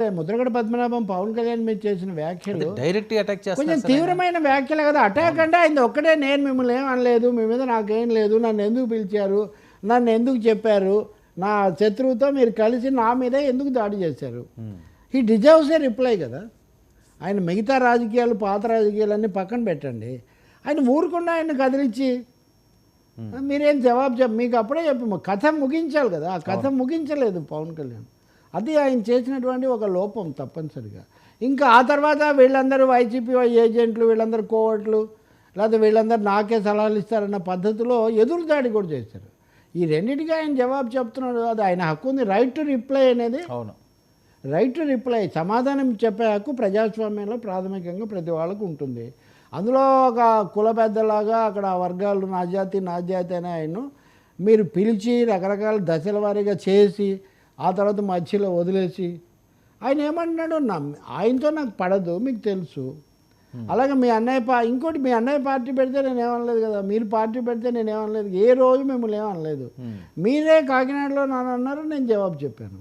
ముద్రగడ పద్మనాభం పవన్ కళ్యాణ్ మీద చేసిన వ్యాఖ్యలు డైరెక్ట్ అటాక్ కొంచెం చేస్తున్నారు తీవ్రమైన వ్యాఖ్యలు కదా. అటాక్ అంటే ఆయన ఒక్కటే నేను మిమ్మల్ని ఏం అనలేదు మీ మీద నాకేం లేదు నన్ను ఎందుకు పిలిచారు నన్ను ఎందుకు చెప్పారు నా శత్రువుతో మీరు కలిసి నా మీదే ఎందుకు దాడి చేశారు? ఈ డిజర్వ్స్ ఏ రిప్లై కదా. ఆయన మిగతా రాజకీయాలు పాత రాజకీయాలన్నీ పక్కన పెట్టండి. ఆయన ఊరుకుండా ఆయన కదిలించి మీరేం జవాబు చెప్ప మీకు అప్పుడే చెప్పి కథ ముగించాలి కదా ఆ కథ ముగించలేదు పవన్ కళ్యాణ్. అది ఆయన చేసినటువంటి ఒక లోపం తప్పనిసరిగా. ఇంకా ఆ తర్వాత వీళ్ళందరూ వైసీపీ ఏజెంట్లు వీళ్ళందరూ కోవట్లు లేకపోతే వీళ్ళందరూ నాకే సలహాలు ఇస్తారన్న పద్ధతిలో ఎదురుదాడి కూడా చేశారు. ఈ రెండింటికి ఆయన జవాబు చెప్తున్నాడు. అది ఆయన హక్కు ఉంది. రైట్ టు రిప్లై అనేది అవును. రైట్ టు రిప్లై సమాధానం చెప్పే హక్కు ప్రజాస్వామ్యంలో ప్రాథమికంగా ప్రతి వాళ్ళకు ఉంటుంది. అందులో ఒక కుల పెద్దలాగా అక్కడ వర్గాలు నా జాతి నా జాతి అని ఆయన మీరు పిలిచి రకరకాల దశల వారీగా చేసి ఆ తర్వాత మధ్యలో వదిలేసి ఆయన ఏమంటున్నాడు నా ఆయనతో నాకు పడదు మీకు తెలుసు. అలాగే మీ అన్నయ్య పా ఇంకోటి మీ అన్నయ్య పార్టీ పెడితే నేను ఏమనలేదు కదా మీరు పార్టీ పెడితే నేను ఏమనలేదు ఏ రోజు మిమ్మల్ని ఏమనలేదు. మీరే కాకినాడలో నన్ను అన్నారు నేను జవాబు చెప్పాను.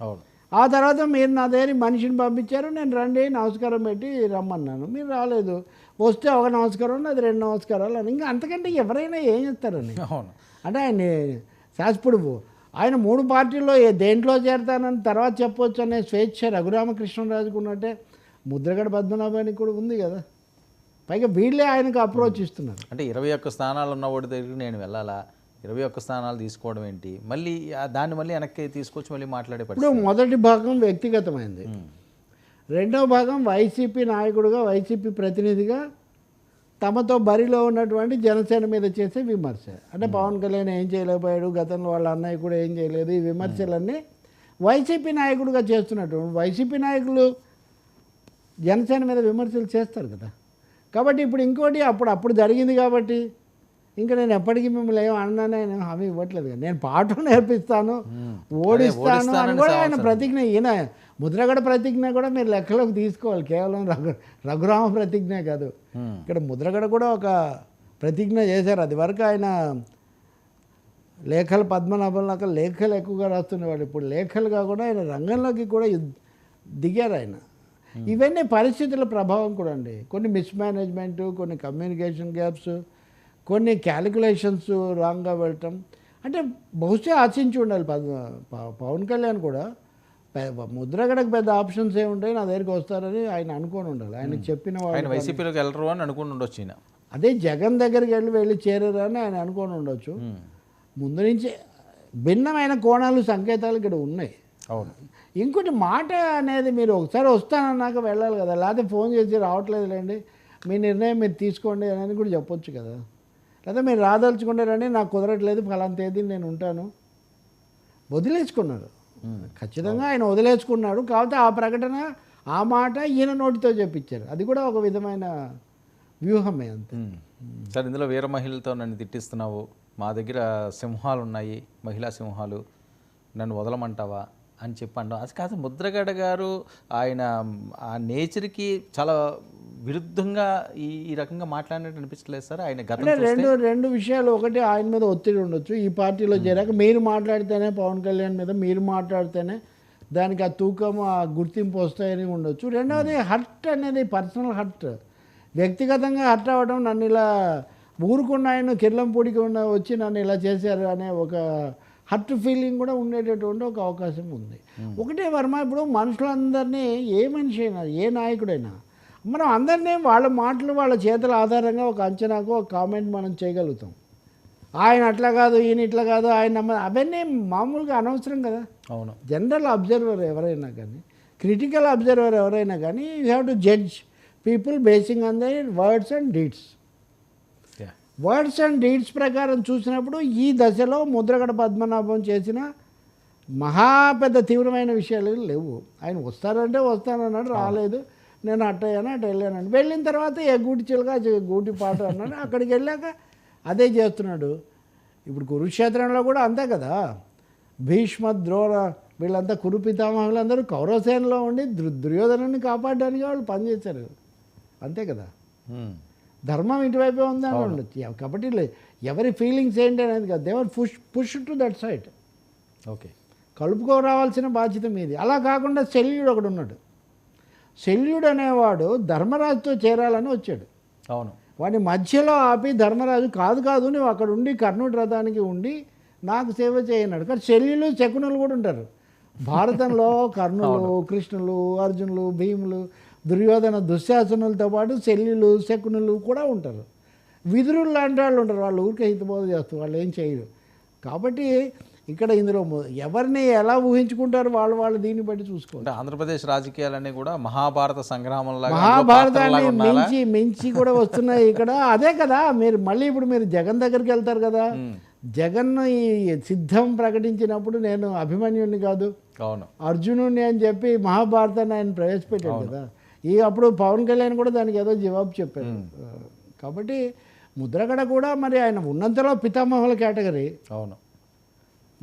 అవును. ఆ తర్వాత మీరు నా దగ్గర మనిషిని పంపించారు నేను రండి నమస్కారం పెట్టి రమ్మన్నాను. మీరు రాలేదు. వస్తే ఒక నమస్కారం అది రెండు నమస్కారాలు అని. ఇంకా అంతకంటే ఎవరైనా ఏం చేస్తారని? అవును. అంటే ఆయన శాస్త్రుడు ఆయన మూడు పార్టీల్లో ఏ దేంట్లో చేరతానని తర్వాత చెప్పొచ్చు అనే స్వేచ్ఛ రఘురామకృష్ణరాజుకు ఉన్నట్టే ముద్రగడ పద్మనాభానికి కూడా ఉంది కదా. పైగా వీళ్ళే ఆయనకు అప్రోచ్ ఇస్తున్నారు. అంటే ఇరవై ఒక్క స్థానాలు ఉన్న వాడి దగ్గరికి నేను వెళ్ళాలా? ఇరవై ఒక్క స్థానాలు తీసుకోవడం ఏంటి? మళ్ళీ దాన్ని మళ్ళీ వెనక్కి తీసుకొచ్చి మళ్ళీ మాట్లాడే ఇప్పుడు మొదటి భాగం వ్యక్తిగతమైంది. ఉమ్. రెండవ భాగం వైసీపీ నాయకుడుగా వైసీపీ ప్రతినిధిగా తమతో బరిలో ఉన్నటువంటి జనసేన మీద చేసే విమర్శ. అంటే పవన్ కళ్యాణ్ ఏం చేయలేకపోయాడు గతంలో వాళ్ళ అన్నయ్య కూడా ఏం చేయలేదు ఈ విమర్శలన్నీ వైసీపీ నాయకుడిగా చేస్తున్నట్టు వైసీపీ నాయకులు జనసేన మీద విమర్శలు చేస్తారు కదా. కాబట్టి ఇప్పుడు ఇంకోటి అప్పుడు అప్పుడు జరిగింది కాబట్టి ఇంకా నేను ఎప్పటికీ మిమ్మల్ని ఏం అన్నానే నేను హామీ ఇవ్వట్లేదు కదా. నేను పాఠం నేర్పిస్తాను ఓడిస్తాను అని కూడా ఆయన. ప్రతిజ్ఞ ఈయన ముద్రగడ ప్రతిజ్ఞ కూడా మీరు లెక్కలోకి తీసుకోవాలి. కేవలం రఘు రఘురామ ప్రతిజ్ఞ కాదు. ఇక్కడ ముద్రగడ కూడా ఒక ప్రతిజ్ఞ చేశారు. అది వరకు ఆయన లేఖలు పద్మనాభంలాగా లేఖలు ఎక్కువగా రాస్తుండేవాడు ఇప్పుడు లేఖలు కాకుండా ఆయన రంగంలోకి కూడా దిగారు ఆయన. ఇవన్నీ పరిస్థితుల ప్రభావం కూడా అండి. కొన్ని మిస్మేనేజ్మెంట్ కొన్ని కమ్యూనికేషన్ గ్యాప్స్ కొన్ని క్యాలిక్యులేషన్స్ రాంగ్గా వెళ్ళటం. అంటే బహుశా ఆశించి ఉండాలి. పవన్ కళ్యాణ్ కూడా ముద్రగడకు పెద్ద ఆప్షన్స్ ఏముంటాయి నా దగ్గరికి వస్తారని ఆయన అనుకొని ఉండాలి. ఆయనకు చెప్పిన ఆయన వాళ్ళు వైసీపీలోకి వెళ్ళరు అని అనుకుని ఉండొచ్చు ఈయన. అదే జగన్ దగ్గరికి వెళ్ళి వెళ్ళి చేరారని ఆయన అనుకొని ఉండొచ్చు. ముందు నుంచి భిన్నమైన కోణాలు సంకేతాలు ఇక్కడ ఉన్నాయి. అవును. ఇంకోటి మాట అనేది మీరు ఒకసారి వస్తానన్నాక వెళ్ళాలి కదా. లేకపోతే ఫోన్ చేసి రావట్లేదులేండి. మీ నిర్ణయం మీరు తీసుకోండి అనేది కూడా చెప్పొచ్చు కదా. లేదా మీరు రాదలుచుకుంటే రండి నాకు కుదరట్లేదు ఫలానా తేదీ నేను ఉంటాను. వదిలేసుకున్నారు. ఖచ్చితంగా ఆయన వదిలేసుకున్నాడు. కాకపోతే ఆ ప్రకటన ఆ మాట ఈయన నోటితో చెప్పించారు. అది కూడా ఒక విధమైన వ్యూహమే అంతే. ఉమ్. సార్ ఇందులో వీర మహిళలతో నన్ను తిట్టిస్తున్నావు. మా దగ్గర సింహాలు ఉన్నాయి మహిళా సింహాలు. నన్ను వదలమంటావా? అని చెప్పి అంటాం అది కాదు ముద్రగడ గారు ఆయన ఆ నేచర్కి చాలా విరుద్ధంగా ఈ ఈ రకంగా మాట్లాడినట్టు అనిపించలేదు సార్. ఆయన గతం అంటే రెండు రెండు విషయాలు ఒకటి ఆయన మీద ఒత్తిడి ఉండొచ్చు. ఈ పార్టీలో చేరాక మీరు మాట్లాడితేనే పవన్ కళ్యాణ్ మీద మీరు మాట్లాడితేనే దానికి ఆ తూకం ఆ గుర్తింపు వస్తాయని ఉండొచ్చు. రెండవది హర్ట్ అనేది పర్సనల్ హర్ట్. వ్యక్తిగతంగా హర్ట్ అవ్వడం నన్ను ఇలా ఊరుకున్న ఆయన కిర్లంపూడికి ఉన్న వచ్చి నన్ను ఇలా చేశారు అనే ఒక హర్ట్ ఫీలింగ్ కూడా ఉండేటటువంటి ఒక అవకాశం ఉంది. ఒకటే వర్మ ఇప్పుడు మనుషులందరినీ ఏ మనిషి అయినా ఏ నాయకుడైనా మనం అందరినీ వాళ్ళ మాటలు వాళ్ళ చేతుల ఆధారంగా ఒక అంచనాకు ఒక కామెంట్ మనం చేయగలుగుతాం. ఆయన అట్లా కాదు ఈయన ఇట్లా కాదు ఆయన నమ్మ అవన్నీ మామూలుగా అనవసరం కదా. అవును. జనరల్ అబ్జర్వర్ ఎవరైనా కానీ క్రిటికల్ అబ్జర్వర్ ఎవరైనా కానీ you have to judge people basing on the words and deeds. Words and deeds ప్రకారం చూసినప్పుడు ఈ దశలో ముద్రగడ పద్మనాభం చేసిన మహా పెద్ద తీవ్రమైన విషయాలు లేవు. ఆయన వస్తారంటే వస్తానన్నాడు రాలేదు. నేను అట్ట అయ్యాను అటు వెళ్ళాను వెళ్ళిన తర్వాత ఏ గూటి చిలుక గూటి పాట అన్నాడు. అక్కడికి వెళ్ళాక అదే చేస్తున్నాడు. ఇప్పుడు కురుక్షేత్రంలో కూడా అంతే కదా. భీష్మ ద్రోణ వీళ్ళంతా కురు పితామహులందరూ కౌరవసేనలో ఉండి దుర్ దుర్యోధనుని కాపాడడానికి వాళ్ళు పనిచేశారు. అంతే కదా. ధర్మం ఇటువైపే ఉంది అని కాబట్టి ఎవరి ఫీలింగ్స్ ఏంటి అనేది కదా. దేవర్ push push to that side okay. కలుపుకోరావాల్సిన బాధ్యత మీది. అలా కాకుండా శల్యుడు ఒకడు ఉన్నాడు. శల్యుడు అనేవాడు ధర్మరాజుతో చేరాలని వచ్చాడు. అవును. వాడిని మధ్యలో ఆపి ధర్మరాజు కాదు కాదు నువ్వు అక్కడ ఉండి కర్ణుడి రథానికి ఉండి నాకు సేవ చేయన్నాడు కానీ శల్యులు శకునులు కూడా ఉంటారు. భారతంలో కర్ణులు కృష్ణులు అర్జునులు భీములు దుర్యోధన దుశ్శాసనులతో పాటు శల్యులు శకునులు కూడా ఉంటారు. విదురులు లాంటి వాళ్ళు ఉంటారు. వాళ్ళు ఊరికే హితబోధ చేస్తారు వాళ్ళు ఏం చేయరు. కాబట్టి ఇక్కడ ఇందులో ఎవరిని ఎలా ఊహించుకుంటారు వాళ్ళు వాళ్ళు దీన్ని బట్టి అంటే ఆంధ్రప్రదేశ్ రాజకీయాలన్నీ కూడా మహాభారత సంగ్రామంలా మహాభారతాన్ని మించి మించి కూడా వస్తున్నాయి ఇక్కడ. అదే కదా మీరు మళ్ళీ ఇప్పుడు మీరు జగన్ దగ్గరికి వెళ్తారు కదా. జగన్ ఈ సిద్ధం ప్రకటించినప్పుడు నేను అభిమన్యుడిని కాదు అవును. అర్జునుడిని అని చెప్పి మహాభారతాన్ని ఆయన ప్రవేశపెట్టాడు కదా. ఈ అప్పుడు పవన్ కళ్యాణ్ కూడా దానికి ఏదో జవాబు చెప్పారు. కాబట్టి ముద్రగడ కూడా మరి ఆయన ఉన్నంతలో పితామహుల కేటగిరీ. అవును.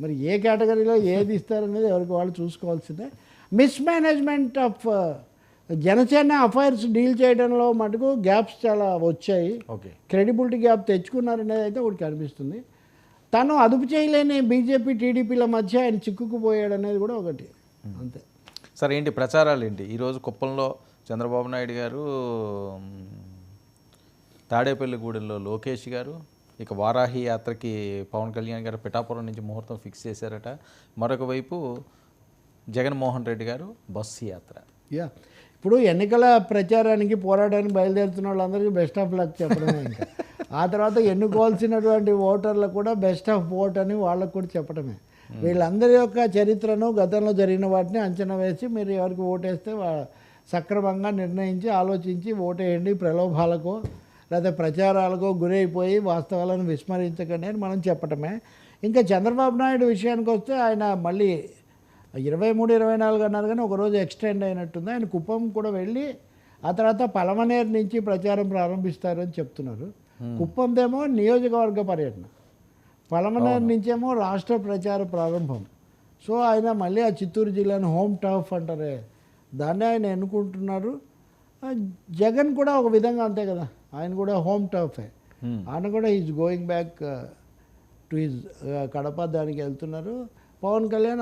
మరి ఏ కేటగిరీలో ఏది ఇస్తారనేది ఎవరికి వాళ్ళు చూసుకోవాల్సిందే. Mismanagement of Janasena affairs deal చేయడంలో మటుకు గ్యాప్స్ చాలా వచ్చాయి. ఓకే. క్రెడిబిలిటీ గ్యాప్ తెచ్చుకున్నారనేది అయితే ఒకటి కనిపిస్తుంది. తను అదుపు చేయలేని బీజేపీ టీడీపీల మధ్య ఆయన చిక్కుకుపోయాడు అనేది కూడా ఒకటి. అంతే. సరే ఏంటి ప్రచారాలు ఏంటి? ఈరోజు కుప్పంలో చంద్రబాబు నాయుడు గారు తాడేపల్లిగూడెంలో లోకేష్ గారు ఇక వారాహి యాత్రకి పవన్ కళ్యాణ్ గారు పిఠాపురం నుంచి ముహూర్తం ఫిక్స్ చేశారట. మరొక వైపు జగన్మోహన్ రెడ్డి గారు బస్సు యాత్ర. యా. ఇప్పుడు ఎన్నికల ప్రచారానికి పోరాటానికి బయలుదేరుతున్న వాళ్ళందరికీ బెస్ట్ ఆఫ్ లక్ చెప్పడమే ఇంకా. ఆ తర్వాత ఎన్నుకోవాల్సినటువంటి ఓటర్లకు కూడా బెస్ట్ ఆఫ్ ఓట్ అని వాళ్ళకు కూడా చెప్పడమే. వీళ్ళందరి యొక్క చరిత్రను గతంలో జరిగిన వాటిని అంచనా వేసి మీరు ఎవరికి ఓటేస్తే వా- సక్రమంగా నిర్ణయించి ఆలోచించి ఓటేయండి ప్రలోభాలకో లేదా ప్రచారాలకో గురైపోయి వాస్తవాలను విస్మరించకండి అని మనం చెప్పటమే. ఇంకా చంద్రబాబు నాయుడు విషయానికి వస్తే ఆయన మళ్ళీ ఇరవై మూడు ఇరవై నాలుగు అన్నారు కానీ ఒకరోజు ఎక్స్టెండ్ అయినట్టుంది. ఆయన కుప్పం కూడా వెళ్ళి ఆ తర్వాత పలమనేరు నుంచి ప్రచారం ప్రారంభిస్తారని చెప్తున్నారు. కుప్పందేమో నియోజకవర్గ పర్యటన. పలమనేరు నుంచేమో రాష్ట్ర ప్రచార ప్రారంభం. సో ఆయన మళ్ళీ ఆ చిత్తూరు జిల్లాను హోమ్ టర్ఫ్ అంటారే. దాన్ని ఆయన ఎన్నుకుంటున్నారు. జగన్ కూడా ఒక విధంగా అంతే కదా. ఆయన కూడా హోమ్ టర్ఫే Hmm. ఆయన కూడా is going back to his Kadapa దానికి వెళ్తున్నారు. పవన్ కళ్యాణ్